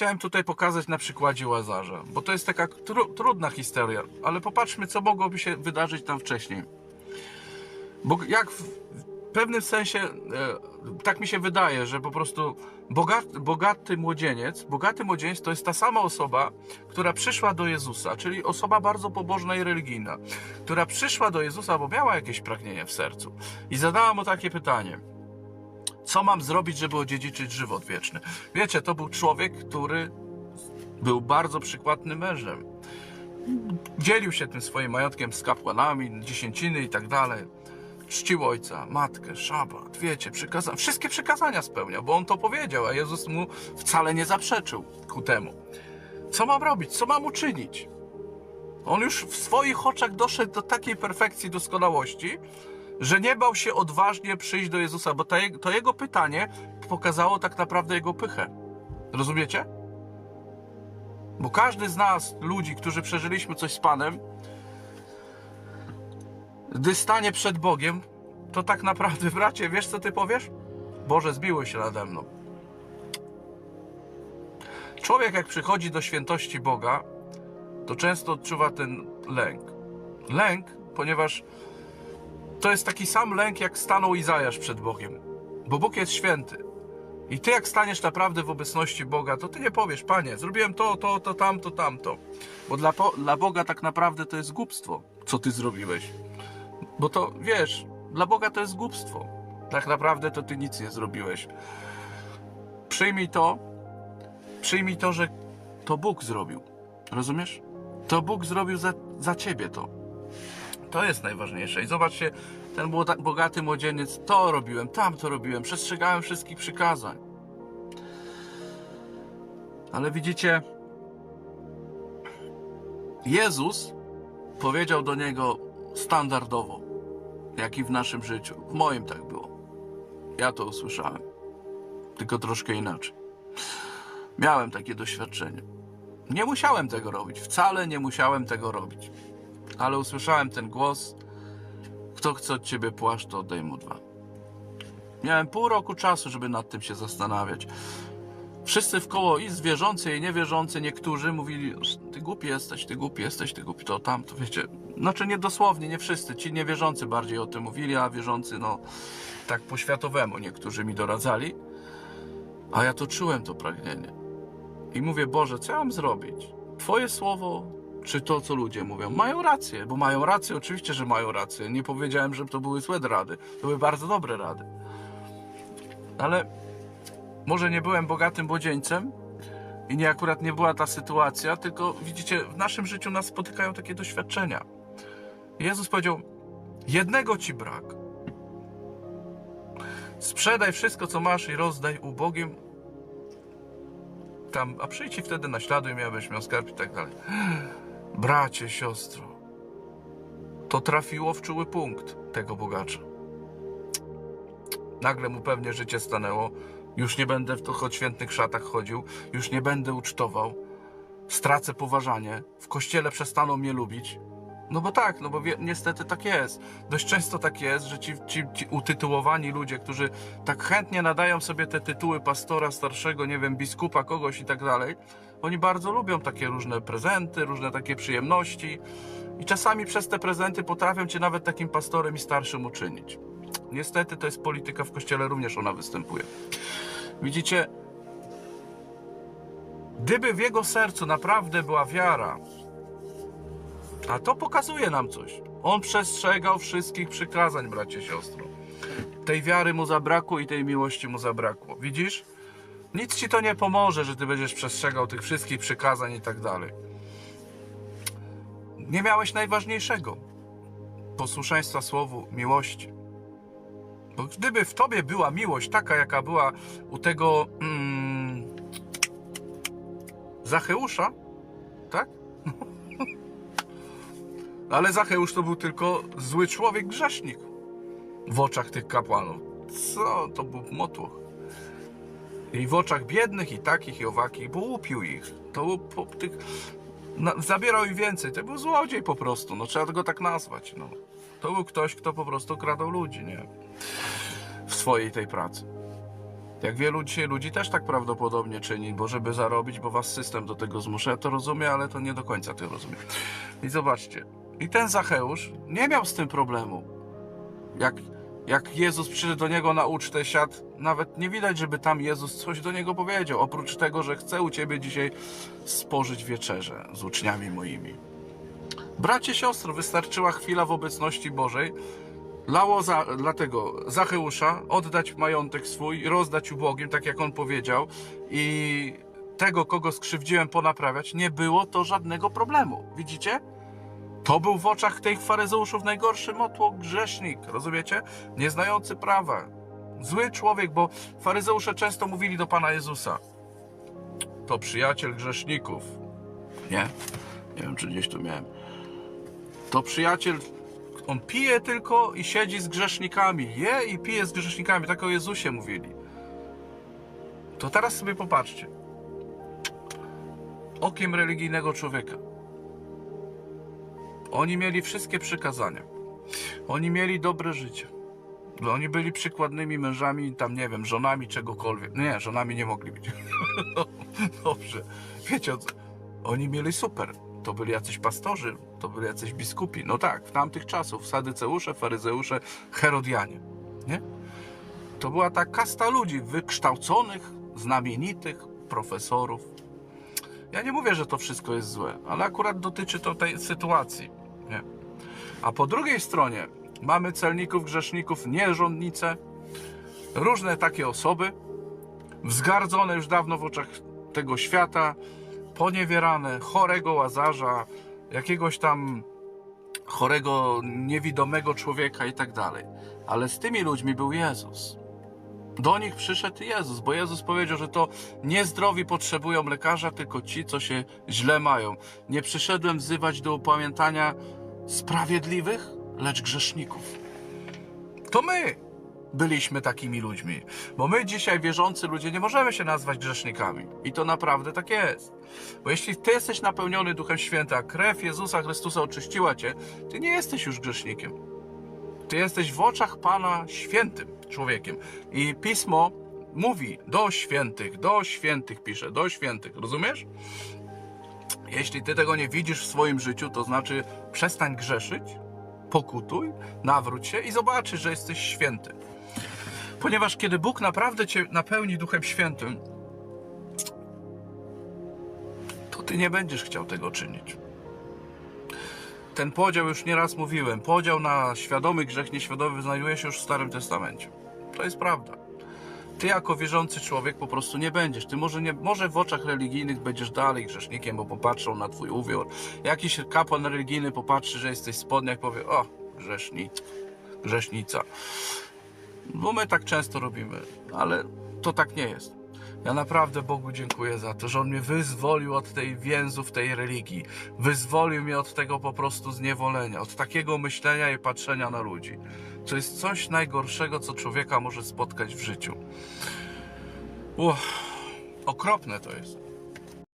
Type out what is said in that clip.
chciałem tutaj pokazać na przykładzie Łazarza, bo to jest taka tru, trudna historia, ale popatrzmy, co mogłoby się wydarzyć tam wcześniej. Bo jak w pewnym sensie, e, tak mi się wydaje, że po prostu bogaty, bogaty młodzieniec, bogaty młodzieniec to jest ta sama osoba, która przyszła do Jezusa, czyli osoba bardzo pobożna i religijna, która przyszła do Jezusa, bo miała jakieś pragnienie w sercu i zadała mu takie pytanie. Co mam zrobić, żeby odziedziczyć żywot wieczny? Wiecie, to był człowiek, który był bardzo przykładnym mężem. Dzielił się tym swoim majątkiem z kapłanami, dziesięciny i tak dalej. Czcił ojca, matkę, szabat, wiecie, przykaza... wszystkie przykazania spełniał, bo on to powiedział, a Jezus mu wcale nie zaprzeczył ku temu. Co mam robić? Co mam uczynić? On już w swoich oczach doszedł do takiej perfekcji, doskonałości, że nie bał się odważnie przyjść do Jezusa, bo to jego, pytanie pokazało tak naprawdę jego pychę. Rozumiecie? Bo każdy z nas, ludzi, którzy przeżyliśmy coś z Panem, gdy stanie przed Bogiem, to tak naprawdę, bracie, wiesz co ty powiesz? Boże, zbiło się nade mną. Człowiek, jak przychodzi do świętości Boga, to często odczuwa ten lęk. Lęk, ponieważ to jest taki sam lęk, jak stanął Izajasz przed Bogiem. Bo Bóg jest święty. I ty, jak staniesz naprawdę w obecności Boga, to ty nie powiesz, panie, zrobiłem to, to, to, tamto, tamto. Bo dla, dla Boga tak naprawdę to jest głupstwo, co ty zrobiłeś. Bo to wiesz, dla Boga to jest głupstwo. Tak naprawdę to ty nic nie zrobiłeś. Przyjmij to, przyjmij to, że to Bóg zrobił. Rozumiesz? To Bóg zrobił za, za ciebie to. To jest najważniejsze. I zobaczcie, ten bogaty młodzieniec, to robiłem, tam to robiłem, przestrzegałem wszystkich przykazań. Ale widzicie, Jezus powiedział do niego standardowo, jak i w naszym życiu. W moim tak było. Ja to usłyszałem, tylko troszkę inaczej. Miałem takie doświadczenie. Nie musiałem tego robić, wcale nie musiałem tego robić. Ale usłyszałem ten głos: Kto chce od ciebie płaszcz, to oddaj mu dwa. Miałem pół roku czasu, żeby nad tym się zastanawiać. Wszyscy w koło, i zwierzący, i niewierzący, niektórzy mówili: Ty głupi jesteś, ty głupi jesteś, ty głupi, to tamto, wiecie. Znaczy nie dosłownie, nie wszyscy. Ci niewierzący bardziej o tym mówili, a wierzący, no tak po światowemu niektórzy mi doradzali. A ja to czułem, to pragnienie. I mówię, Boże, co ja mam zrobić? Twoje słowo, czy to, co ludzie mówią? Mają rację, bo mają rację, oczywiście, że mają rację. Nie powiedziałem, że to były złe rady. To były bardzo dobre rady. Ale może nie byłem bogatym młodzieńcem i nie akurat nie była ta sytuacja, tylko widzicie, w naszym życiu nas spotykają takie doświadczenia. Jezus powiedział: Jednego ci brak. Sprzedaj wszystko, co masz i rozdaj ubogim. Tam, a przyjdź wtedy naśladuj mnie, abyś miał skarb i tak dalej. Bracie, siostro, to trafiło w czuły punkt tego bogacza. Nagle mu pewnie życie stanęło. Już nie będę w tych odświętnych szatach chodził, już nie będę ucztował. Stracę poważanie, w kościele przestaną mnie lubić. No bo tak, no bo wie, niestety tak jest. Dość często tak jest, że ci, ci, ci utytułowani ludzie, którzy tak chętnie nadają sobie te tytuły pastora, starszego, nie wiem, biskupa, kogoś i tak dalej, oni bardzo lubią takie różne prezenty, różne takie przyjemności i czasami przez te prezenty potrafią cię nawet takim pastorem i starszym uczynić. Niestety to jest polityka w kościele, również ona występuje. Widzicie, gdyby w jego sercu naprawdę była wiara, a to pokazuje nam coś. On przestrzegał wszystkich przykazań, bracie, siostro. Tej wiary mu zabrakło i tej miłości mu zabrakło. Widzisz? Nic ci to nie pomoże, że ty będziesz przestrzegał tych wszystkich przykazań i tak dalej. Nie miałeś najważniejszego posłuszeństwa słowu, miłości. Bo gdyby w tobie była miłość taka, jaka była u tego mm, Zacheusza, tak? Ale Zacheusz to był tylko zły człowiek, grzesznik w oczach tych kapłanów. Co? To był motłoch. I w oczach biednych, i takich, i owakich, bo łupił ich. To był po, tych, na, zabierał im więcej. To był złodziej po prostu. No trzeba go tak nazwać. No. To był ktoś, kto po prostu kradł ludzi, nie? W swojej tej pracy. Jak wielu dzisiaj ludzi też tak prawdopodobnie czyni, bo żeby zarobić, bo was system do tego zmusza. Ja to rozumiem, ale to nie do końca to rozumiem. I zobaczcie. I ten Zacheusz nie miał z tym problemu. Jak, jak Jezus przyszedł do niego na ucztę, siadł, nawet nie widać, żeby tam Jezus coś do niego powiedział. Oprócz tego, że chce u ciebie dzisiaj spożyć wieczerzę z uczniami moimi. Bracie, siostro, wystarczyła chwila w obecności Bożej, lało za, dlatego Zacheusza oddać majątek swój, rozdać ubogim, tak jak on powiedział, i tego, kogo skrzywdziłem, ponaprawiać, nie było to żadnego problemu. Widzicie? To był w oczach tych faryzeuszów najgorszy motło grzesznik, rozumiecie? Nieznający prawa. Zły człowiek, bo faryzeusze często mówili do Pana Jezusa to przyjaciel grzeszników. Nie? Nie wiem, czy gdzieś tu miałem. To przyjaciel, on pije tylko i siedzi z grzesznikami. Je i pije z grzesznikami. Tak o Jezusie mówili. To teraz sobie popatrzcie. Okiem religijnego człowieka. Oni mieli wszystkie przykazania. Oni mieli dobre życie. Oni byli przykładnymi mężami, tam nie wiem, żonami czegokolwiek. Nie, żonami nie mogli być. No, Dobrze. Wiecie? Oni mieli super. To byli jacyś pastorzy, to byli jacyś biskupi. No tak, w tamtych czasów sadyceusze, faryzeusze, herodianie. Nie? To była ta kasta ludzi wykształconych, znamienitych, profesorów. Ja nie mówię, że to wszystko jest złe, ale akurat dotyczy to tej sytuacji. Nie? A po drugiej stronie mamy celników, grzeszników, nierządnice, różne takie osoby, wzgardzone już dawno w oczach tego świata, poniewierane, chorego łazarza, jakiegoś tam chorego, niewidomego człowieka i tak dalej. Ale z tymi ludźmi był Jezus. Do nich przyszedł Jezus, bo Jezus powiedział, że to niezdrowi potrzebują lekarza, tylko ci, co się źle mają. Nie przyszedłem wzywać do upamiętania sprawiedliwych, lecz grzeszników. To my byliśmy takimi ludźmi, bo my dzisiaj wierzący ludzie nie możemy się nazwać grzesznikami. I to naprawdę tak jest. Bo jeśli ty jesteś napełniony Duchem Świętym, a krew Jezusa Chrystusa oczyściła cię, ty nie jesteś już grzesznikiem. Ty jesteś w oczach Pana świętym człowiekiem. I pismo mówi do świętych, do świętych pisze, do świętych. Rozumiesz? Jeśli ty tego nie widzisz w swoim życiu, to znaczy przestań grzeszyć, pokutuj, nawróć się i zobaczysz, że jesteś święty. Ponieważ kiedy Bóg naprawdę cię napełni Duchem Świętym, to ty nie będziesz chciał tego czynić. Ten podział, już nieraz mówiłem, podział na świadomy grzech, nieświadomy znajduje się już w Starym Testamencie. To jest prawda. Ty jako wierzący człowiek po prostu nie będziesz. Ty może, nie, może w oczach religijnych będziesz dalej grzesznikiem, bo popatrzą na twój uwiór. Jakiś kapłan religijny popatrzy, że jesteś spodniak, powie, o, grzesznik, grzesznica. Bo my tak często robimy, ale to tak nie jest. Ja naprawdę Bogu dziękuję za to, że On mnie wyzwolił od tej więzów tej religii. Wyzwolił mnie od tego po prostu zniewolenia, od takiego myślenia i patrzenia na ludzi. To jest coś najgorszego, co człowieka może spotkać w życiu. Uff, okropne to jest.